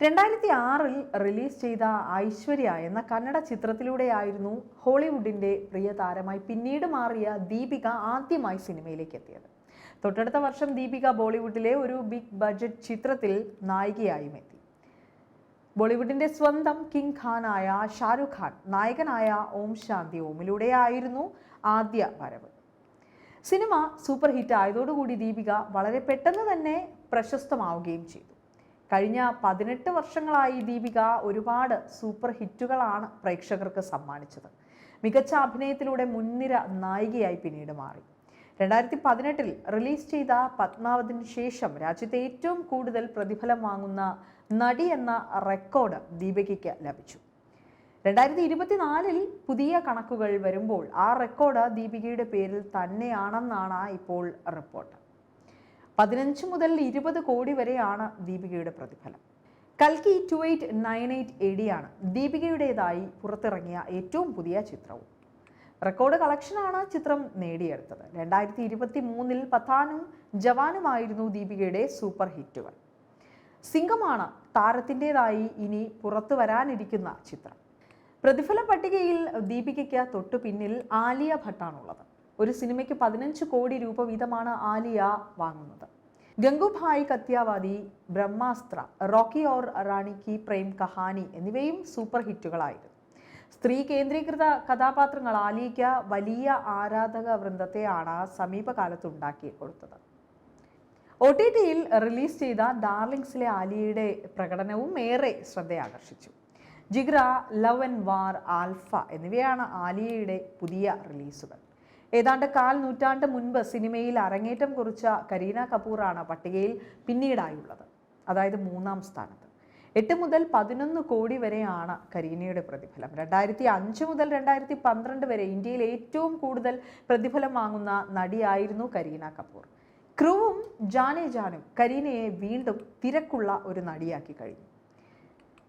രണ്ടായിരത്തി ആറിൽ റിലീസ് ചെയ്ത ഐശ്വര്യ എന്ന കന്നഡ ചിത്രത്തിലൂടെയായിരുന്നു ഹോളിവുഡിന്റെ പ്രിയ താരമായി പിന്നീട് മാറിയ ദീപിക ആദ്യമായി സിനിമയിലേക്ക് എത്തിയത്. തൊട്ടടുത്ത വർഷം ദീപിക ബോളിവുഡിലെ ഒരു ബിഗ് ബജറ്റ് ചിത്രത്തിൽ നായികയായും എത്തി. ബോളിവുഡിന്റെ സ്വന്തം കിങ് ഖാനായ ഷാരുഖ് ഖാൻ നായകനായ ഓം ശാന്തി ഓമിലൂടെയായിരുന്നു ആദ്യ വരവ്. സിനിമ സൂപ്പർ ഹിറ്റ് ആയതോടുകൂടി ദീപിക വളരെ പെട്ടെന്ന് തന്നെ പ്രശസ്തമാവുകയും ചെയ്തു. കഴിഞ്ഞ പതിനെട്ട് വർഷങ്ങളായി ദീപിക ഒരുപാട് സൂപ്പർ ഹിറ്റുകളാണ് പ്രേക്ഷകർക്ക് സമ്മാനിച്ചത്. മികച്ച അഭിനയത്തിലൂടെ മുൻനിര നായികയായി പിന്നീട് മാറി. രണ്ടായിരത്തി പതിനെട്ടിൽ റിലീസ് ചെയ്ത പത്മാവതിന് ശേഷം രാജ്യത്തെ ഏറ്റവും കൂടുതൽ പ്രതിഫലം വാങ്ങുന്ന നടി എന്ന റെക്കോർഡ് ദീപികയ്ക്ക് ലഭിച്ചു. രണ്ടായിരത്തി ഇരുപത്തിനാലിൽ പുതിയ കണക്കുകൾ വരുമ്പോൾ ആ റെക്കോർഡ് ദീപികയുടെ പേരിൽ തന്നെയാണെന്നാണ് ഇപ്പോൾ റിപ്പോർട്ട്. പതിനഞ്ച് മുതൽ ഇരുപത് കോടി വരെയാണ് ദീപികയുടെ പ്രതിഫലം. കൽക്കി two eight nine eight A D ആണ് ദീപികയുടേതായി പുറത്തിറങ്ങിയ ഏറ്റവും പുതിയ ചിത്രവും. റെക്കോർഡ് കളക്ഷനാണ് ചിത്രം നേടിയെടുത്തത്. രണ്ടായിരത്തി ഇരുപത്തി മൂന്നിൽ പത്താനും ജവാനുമായിരുന്നു ദീപികയുടെ സൂപ്പർ ഹിറ്റുകൾ. സിംഗമാണ് താരത്തിന്റെതായി ഇനി പുറത്തു വരാനിരിക്കുന്ന ചിത്രം. പ്രതിഫല പട്ടികയിൽ ദീപികയ്ക്ക് തൊട്ടു പിന്നിൽ ആലിയ ഭട്ടാണുള്ളത്. ഒരു സിനിമയ്ക്ക് പതിനഞ്ച് കോടി രൂപ വീതമാണ് ആലിയ വാങ്ങുന്നത്. ഗംഗുഭായ് കത്യാവാദി ബ്രഹ്മാസ്ത്ര റോക്കി ഓർ റാണി കി പ്രേം കഹാനി എന്നിവയും സൂപ്പർ ഹിറ്റുകളായിരുന്നു. സ്ത്രീ കേന്ദ്രീകൃത കഥാപാത്രങ്ങൾ ആലിയ്ക്ക് വലിയ ആരാധക വൃന്ദത്തെയാണ് സമീപകാലത്ത് ഉണ്ടാക്കി കൊടുത്തത്. ഒ ടി ടിയിൽ റിലീസ് ചെയ്ത ഡാർലിങ്സിലെ ആലിയയുടെ പ്രകടനവും ഏറെ ശ്രദ്ധയാകർഷിച്ചു. Jigra Love and War Alpha എന്നിവയാണ് ആലിയയുടെ പുതിയ റിലീസുകൾ. ഏതാണ്ട് കാൽ നൂറ്റാണ്ട് മുൻപ് സിനിമയിൽ അരങ്ങേറ്റം കുറിച്ച കരീന കപൂറാണ് പട്ടികയിൽ പിന്നീടായുള്ളത്. അതായത് മൂന്നാം സ്ഥാനത്ത്. എട്ട് മുതൽ പതിനൊന്ന് കോടി വരെയാണ് കരീനയുടെ പ്രതിഫലം. രണ്ടായിരത്തി അഞ്ച് മുതൽ രണ്ടായിരത്തി പന്ത്രണ്ട് വരെ ഇന്ത്യയിൽ ഏറ്റവും കൂടുതൽ പ്രതിഫലം വാങ്ങുന്ന നടിയായിരുന്നു കരീന കപൂർ. ക്രൂവും ജാനെ ജാനും കരീനയെ വീണ്ടും തിരക്കുള്ള ഒരു നടിയാക്കി കഴിഞ്ഞു.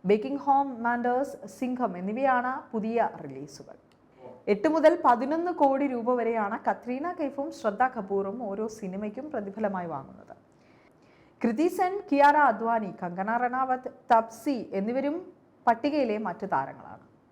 ബേക്കിംഗ് ഹോം മാൻഡേഴ്സ് സിംഘം എന്നിവയാണ് പുതിയ റിലീസുകൾ. എട്ട് മുതൽ പതിനൊന്ന് കോടി രൂപ വരെയാണ് കത്രീന കൈഫും ശ്രദ്ധ കപൂറും ഓരോ സിനിമയ്ക്കും പ്രതിഫലമായി വാങ്ങുന്നത്. കൃതി സെൻ കിയാര അദ്വാനി കങ്കണ റണാവത്ത് തപ്സി എന്നിവരും പട്ടികയിലെ മറ്റു താരങ്ങളാണ്.